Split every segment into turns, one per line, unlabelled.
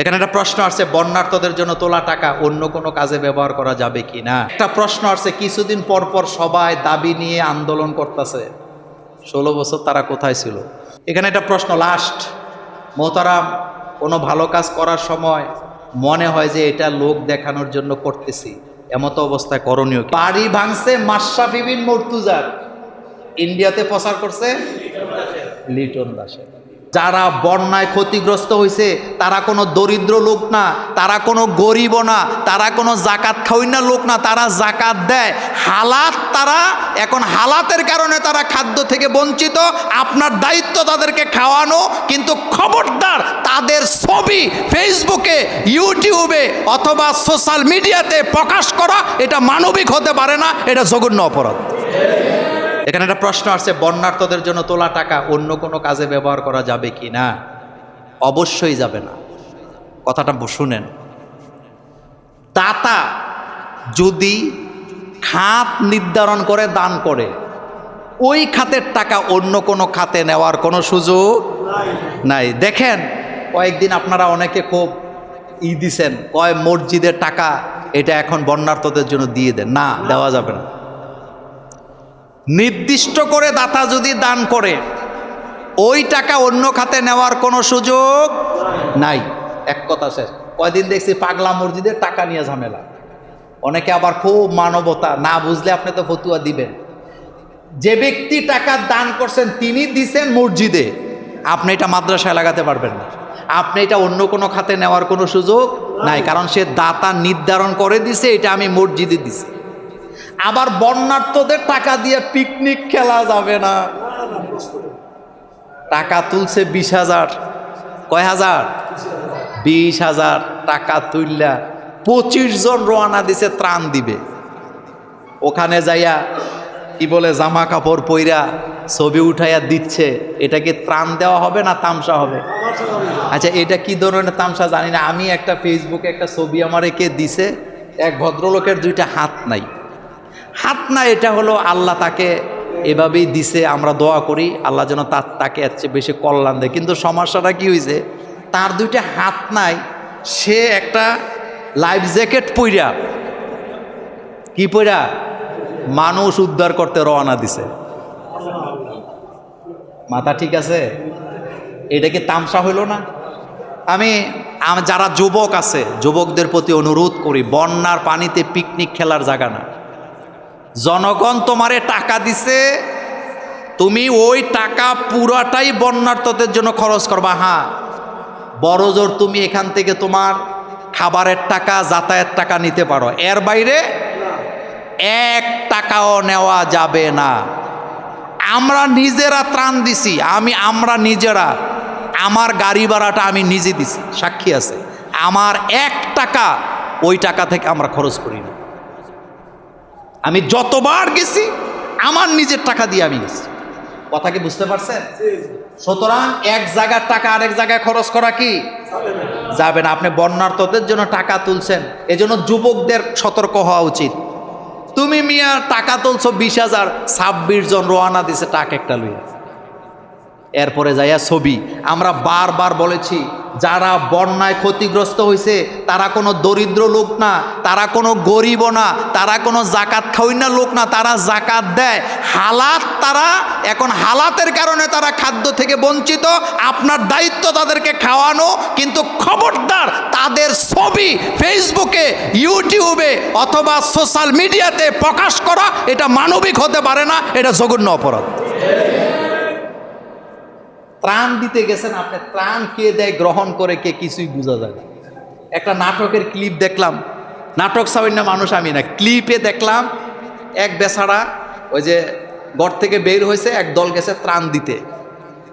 এখানে একটা প্রশ্ন আসছে বন্যার্থদের জন্য তোলা টাকা অন্য কোনো কাজে ব্যবহার করা যাবে কি না? একটা প্রশ্ন আসছে, কিছুদিন পর পর সবাই দাবি নিয়ে আন্দোলন করতেছে। ষোলো বছর তারা কোথায় ছিল? এখানে একটা প্রশ্ন লাস্ট মোহতারাম, কোনো ভালো কাজ করার সময় মনে হয় যে এটা লোক দেখানোর জন্য করতেছি। এমতো অবস্থায় করণীয়? বাড়ি ভাঙছে মাশরাফি বিন মর্তুজার। ইন্ডিয়াতে প্রচার করছে লিটন দাসের। যারা বন্যায় ক্ষতিগ্রস্ত হয়েছে তারা কোনো দরিদ্র লোক না, তারা কোনো গরিব না, তারা কোনো জাকাত খাওয়াই না লোক না, তারা জাকাত দেয়। হালাত তারা, এখন হালাতের কারণে তারা খাদ্য থেকে বঞ্চিত। আপনার দায়িত্ব তাদেরকে খাওয়ানো, কিন্তু খবরদার তাদের ছবি ফেসবুকে, ইউটিউবে অথবা সোশ্যাল মিডিয়াতে প্রকাশ করা, এটা মানবিক হতে পারে না, এটা জঘন্য অপরাধ। এখানে একটা প্রশ্ন আসছে বন্যার্থদের জন্য তোলা টাকা অন্য কোনো কাজে ব্যবহার করা যাবে কি না? অবশ্যই যাবে না। কথাটা শুনেন। দাতা যদি খাত নির্ধারণ করে, দান করে, ওই খাতের টাকা অন্য কোনো খাতে নেওয়ার কোনো সুযোগ নাই। দেখেন, কয়েকদিন আপনারা অনেকে খুব ই দিছেন, কয় মসজিদের টাকা এটা এখন বন্যার্থদের জন্য দিয়ে দেন। না, দেওয়া যাবে না। নির্দিষ্ট করে দাতা যদি দান করে, ওই টাকা অন্য খাতে নেওয়ার কোনো সুযোগ নাই। এক কথা শেষ। কয়দিন দেখছি পাগলা মসজিদের টাকা নিয়ে ঝামেলা। অনেকে আবার খুব মানবতা, না বুঝলে আপনি তো ফতুয়া দিবেন। যে ব্যক্তি টাকা দান করছেন, তিনি দিছেন মসজিদে। আপনি এটা মাদ্রাসায় লাগাতে পারবেন না। আপনি এটা অন্য কোনো খাতে নেওয়ার কোনো সুযোগ নাই, কারণ সে দাতা নির্ধারণ করে দিছে, এটা আমি মসজিদে দিছি। আবার বন্যার্থদের টাকা দিয়ে পিকনিক খেলা যাবে না। টাকা তুলছে বিশ হাজার। কয় হাজার? বিশ হাজার টাকা তুললা পঁচিশ জন রোয়ানা দিছে, ত্রাণ দিবে। ওখানে যাইয়া কি বলে, জামা কাপড় পইরা ছবি উঠাইয়া দিচ্ছে। এটা কি ত্রাণ দেওয়া হবে না তামসা হবে? আচ্ছা এটা কি ধরনের তামসা জানি না। আমি একটা ফেসবুকে একটা ছবি আমার কে দিছে, এক ভদ্রলোকের দুইটা হাত নাই। হাত না, এটা হলো আল্লাহ তাকে এভাবেই দিছে, আমরা দোয়া করি, আল্লাহ যেন তার তাকে এর চেয়ে বেশি কল্যাণ দেয়। কিন্তু সমস্যাটা কী হয়েছে তার দুইটা হাত নাই, সে একটা লাইফ জ্যাকেট পইরা, কি পইরা, মানুষ উদ্ধার করতে রওনা দিছে। মাথা ঠিক আছে? এটা কি তামসা হইল না? আমি যারা যুবক আছে, যুবকদের প্রতি অনুরোধ করি, বন্যার পানিতে পিকনিক খেলার জায়গা না। জনগণ তোমারে টাকা দিছে, তুমি ওই টাকা পুরাটাই বন্যার্থদের জন্য খরচ করবা হ্যাঁ। বড় জোর তুমি এখান থেকে তোমার খাবারের টাকা, যাতায়াত টাকা নিতে পারো। এর বাইরে এক টাকাও নেওয়া যাবে না। আমরা নিজেরা ত্রাণ দিছি, আমি, আমরা নিজেরা। আমার গাড়ি ভাড়াটা আমি নিজে দিছি, সাক্ষী আছে। আমার এক টাকা ওই টাকা থেকে আমরা খরচ করি না। আমি যতবার গেছি আমার নিজের টাকা দিয়ে আমি গেছি। কথা কি বুঝতে পারছেন? সুতরাং এক জায়গার টাকা আরেক জায়গায় খরচ করা কি? যাবে না। আপনি বন্যার্থদের জন্য টাকা তুলছেন। এজন্য যুবকদের সতর্ক হওয়া উচিত। তুমি মিয়া টাকা তুলছো বিশ হাজার ছাব্বিশ জন রোয়ানা দিছে টাকা একটা লইয়া। এরপরে যাইয়া ছবি। আমরা বারবার বলেছি যারা বন্যায় ক্ষতিগ্রস্ত হয়েছে তারা কোনো দরিদ্র লোক না, তারা কোনো গরিব না, তারা কোনো জাকাত খাওয়াই লোক না, তারা জাকাত দেয়। হালাত তারা, এখন হালাতের কারণে তারা খাদ্য থেকে বঞ্চিত। আপনার দায়িত্ব তাদেরকে খাওয়ানো, কিন্তু খবরদার তাদের ছবি ফেসবুকে, ইউটিউবে অথবা সোশ্যাল মিডিয়াতে প্রকাশ করা, এটা মানবিক হতে পারে না, এটা জঘন্য অপরাধ। ত্রাণ দিতে গেছেন, আপনি ত্রাণ কে দেয়, গ্রহণ করে কে কিছুই বোঝা যায় না। একটা নাটকের ক্লিপ দেখলাম। নাটক সামান্য মানুষ আমি না, ক্লিপে দেখলাম, এক বেচারা ওই যে ঘর থেকে বের হয়েছে, এক দল গেছে ত্রাণ দিতে।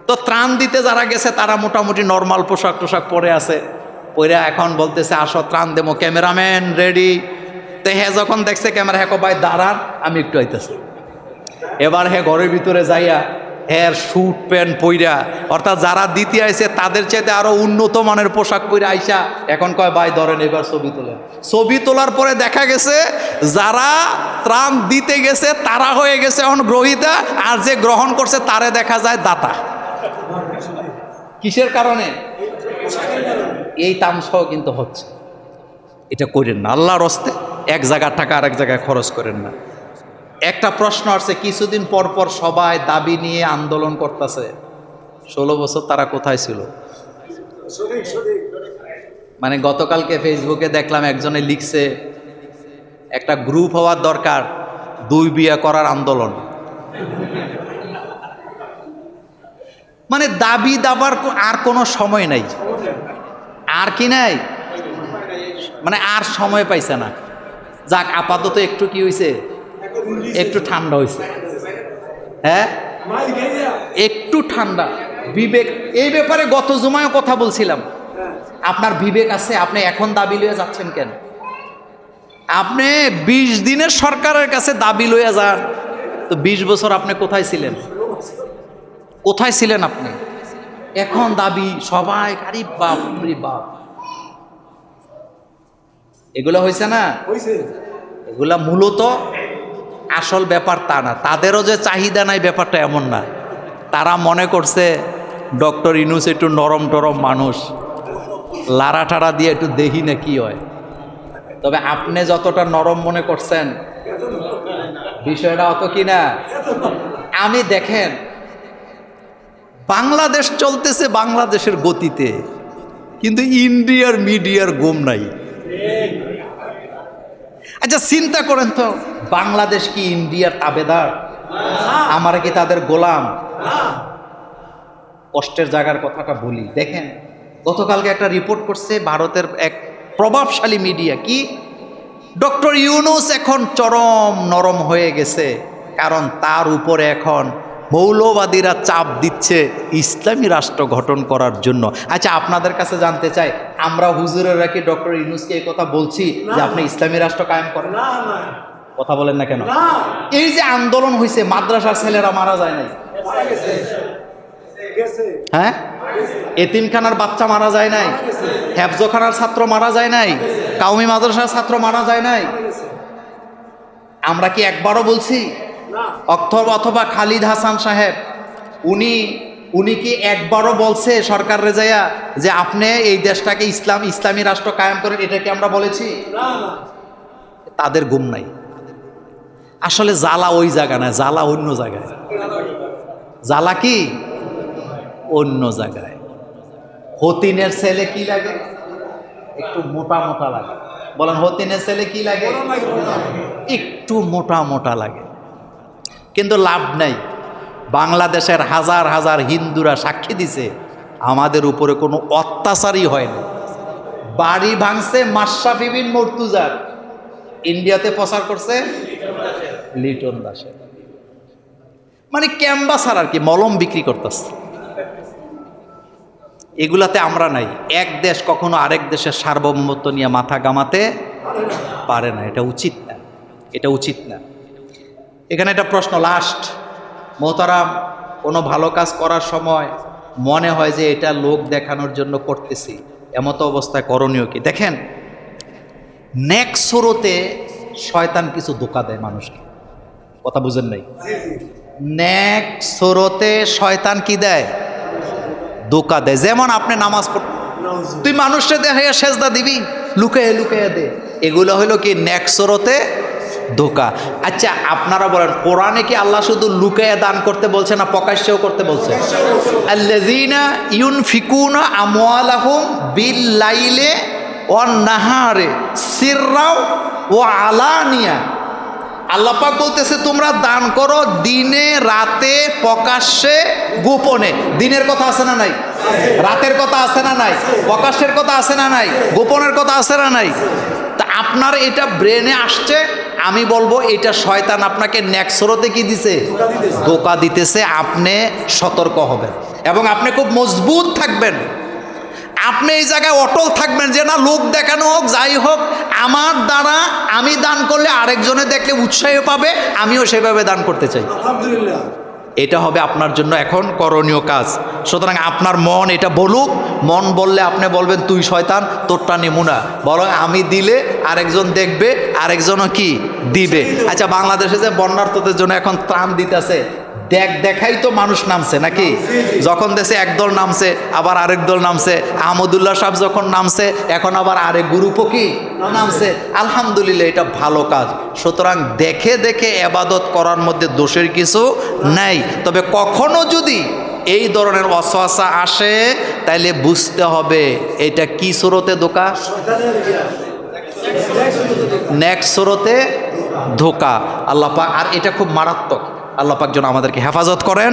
তো ত্রাণ দিতে যারা গেছে, তারা মোটামুটি নর্মাল পোশাক টোশাক পরে আছে। পরে এখন বলতেছে, আসো, ত্রাণ দেবো, ক্যামেরাম্যান রেডি তো হ্যাঁ যখন দেখছে, ক্যামেরা হ্যাঁ ভাই, দাঁড়ান, আমি একটু আইতেছি। এবার হ্যাঁ ঘরের ভিতরে যাইয়া হ্যাঁ স্যুট প্যান্ট পইরা, অর্থাৎ যারা দিতে আইছে, তাদের চাইতে আরও উন্নত মানের পোশাক পইরা আইসা, এখন কয়, ভাই, ধরেন এবার ছবি তোলেন। ছবি তোলার পরে দেখা গেছে, যারা ত্রাণ দিতে গেছে, তারা হয়ে গেছে এখন গ্রহিতা, আর যে গ্রহণ করছে, তারে দেখা যায় দাতা। কিসের কারণে? এই তামসাও কিন্তু হচ্ছে। এটা করেন না, আল্লাহর হস্তে এক জায়গার টাকা আরেক জায়গায় খরচ করেন না। একটা প্রশ্ন আসছে, কিছুদিন পর পর সবাই দাবি নিয়ে আন্দোলন করতেছে। ষোলো বছর তারা কোথায় ছিল? মানে গতকালকে ফেসবুকে দেখলাম একজনে লিখছে, একটা গ্রুপ হওয়ার দরকার, দুই বিয়ে করার আন্দোলন। মানে দাবি দাবার আর কোনো সময় নাই। আর কি নাই? মানে আর সময় পাইছে না। যাক, আপাতত একটু কি হয়েছে একটু ঠান্ডা হয়েছে হ্যাঁ? একটু ঠান্ডা। বিবেক এই ব্যাপারে গত জুমায় কথা বলছিলাম। আপনার বিবেক আছে আপনি এখন দাবি লইয়া যাচ্ছেন কেন? আপনি বিশ দিনের সরকারের কাছে দাবি লইয়া যান। তো বিশ বছর আপনি কোথায় ছিলেন? কোথায় ছিলেন আপনি? এখন দাবি সবাই গাড়ি বাপ রে বাপ। এগুলো হয়েছে না? এগুলা মূলত আসল ব্যাপার তা না। তাদেরও যে চাহিদা নাই, ব্যাপারটা এমন না। তারা মনে করছে, ডক্টর ইনুস একটু নরম টরম মানুষ। লারা টারা দিয়ে একটু দেখি না কি হয়। তবে আপনি যতটা নরম মনে করছেন, বিষয়টা অত কি না? আমি দেখেন, বাংলাদেশ চলতেছে বাংলাদেশের গতিতে, কিন্তু ইন্ডিয়ার মিডিয়ার গুম নাই। আচ্ছা চিন্তা করেন তো, বাংলাদেশ কি ইন্ডিয়ার আবেদার আমার কি তাদের গোলাম? কষ্টের জায়গার কথাটা বলি। দেখেন, গতকালকে একটা রিপোর্ট করছে ভারতের এক প্রভাবশালী মিডিয়া কি? ডক্টর ইউনুস এখন চরম নরম হয়ে গেছে, কারণ তার উপরে এখন মৌলবাদীরা চাপ দিচ্ছে ইসলামী রাষ্ট্র গঠন করার জন্য। আচ্ছা আপনাদের কাছে জানতে চাই আমরা হুজুরেরা কি ডক্টর ইউনুসকে এই কথা বলছি যে আপনি ইসলামী রাষ্ট্র কায়েম করেন? কথা বলেন না কেন? এই যে আন্দোলন হয়েছে মাদ্রাসার ছেলেরা মারা যায় নাই? হ্যাঁ? এতিমখানার বাচ্চা মারা যায় নাই? হেফজখানার ছাত্র মারা যায় নাই? কাউমি মাদ্রাসার ছাত্র মারা যায় নাই? আমরা কি একবারও বলছি অথবা অথবা খালিদ হাসান সাহেব, উনি উনি কি একবারও বলছে সরকার রেজাইয়া যে আপনি এই দেশটাকে ইসলাম, ইসলামী রাষ্ট্র কায়েম করেন, এটা কি আমরা বলেছি? তাদের গুম নাই। আসলে জ্বালা ওই জায়গা না জ্বালা অন্য জায়গায়। জ্বালা কি? অন্য জায়গায়। হতিনের ছেলে কি লাগে? একটু মোটা মোটা লাগে। বলেন, হতিনের ছেলে কি লাগে? একটু মোটা মোটা লাগে। কিন্তু লাভ নাই। বাংলাদেশের হাজার হাজার হিন্দুরা সাক্ষী দিছে, আমাদের উপরে কোনো অত্যাচারই হয় না বাড়ি ভাঙছে মাশরাফি বিন মর্তুজার। ইন্ডিয়াতে প্রচার করছে লিটন দাসের। মানে ক্যাম্বাসার আর কি, মলম বিক্রি করতেছে। এগুলাতে আমরা নাই। এক দেশ কখনো আরেক দেশের সার্বভৌমত্ব নিয়ে মাথা গামাতে পারে না। এটা উচিত না। এটা উচিত না। এখানে একটা প্রশ্ন লাস্ট মোহতারাম, কোনো ভালো কাজ করার সময় মনে হয় যে এটা লোক দেখানোর জন্য করতেছি। এমতো অবস্থায় করণীয় কি? দেখেন, নেক স্রোতে শয়তান কিছু ধোকা দেয় মানুষকে। কথা বুঝেন নাই? নেক স্রোতে শয়তান কি দেয়? ধোকা দেয়। যেমন আপনি নামাজ পড় তুই মানুষকে দেখে সেজদা দিবি লুকাইয়ে লুকাইয়ে দে। এগুলো হলো কি নেক্সরতে ধোকা। আচ্ছা আপনারা বলেন, কোরআনে কি আল্লাহ শুধু লুকাইয়া দান করতে বলছে না প্রকাশ্যেও করতে বলছে? আমওয়ালাহুম বিল লাইলে ওয়ান নাহারে সিররাও ও আলানিয়া। আল্লাহ পাক বলতেছে, তোমরা দান করো দিনে, রাতে, প্রকাশ্যে, গোপনে। দিনের কথা আছে না নাই? রাতের কথা আছে না নাই? প্রকাশের কথা আছে না নাই? গোপনের কথা আছে না নাই? তা আপনার এটা ব্রেনে আসছে? আমি বলব এটা শয়তান আপনাকে নেক্সরতে কি দিছে? ধোকা দিতেছে। আপনি সতর্ক হবেন। এবং আপনি খুব মজবুত থাকবেন। আপনি এই জায়গায় অটল থাকবেন যে না লোক দেখানো হোক যাই হোক আমার দ্বারা আমি দান করলে আরেকজনে দেখলে উৎসাহ পাবে আমিও সেভাবে দান করতে চাই। এটা হবে আপনার জন্য এখন করণীয় কাজ। সুতরাং আপনার মন এটা বলুক। মন বললে আপনি বলবেন তুই শয়তান তোরটা নেমুনা। বরং আমি দিলে আরেকজন দেখবে আরেকজনও কি দিবে। আচ্ছা বাংলাদেশে যে বন্যার্থদের জন্য এখন ত্রাণ দিতেছে দেখ দেখাই তো মানুষ নামছে নাকি? যখন দেশে একদল নামছে আবার আরেক দল নামছে আহমদুল্লাহ সাহেব যখন নামছে এখন আবার আরেক গ্রুপও কি নামছে। আলহামদুলিল্লাহ এটা ভালো কাজ। সুতরাং দেখে দেখে এবাদত করার মধ্যে দোষের কিছু নাই। তবে কখনো যদি এই ধরনের অসহসা আসে তাইলে বুঝতে হবে এটা কি স্রোতে দোকা? নেক্সট সুরতে ধোকা। আল্লাপাক আর এটা খুব মারাত্মক। আল্লাপাক যেন আমাদেরকে হেফাজত করেন।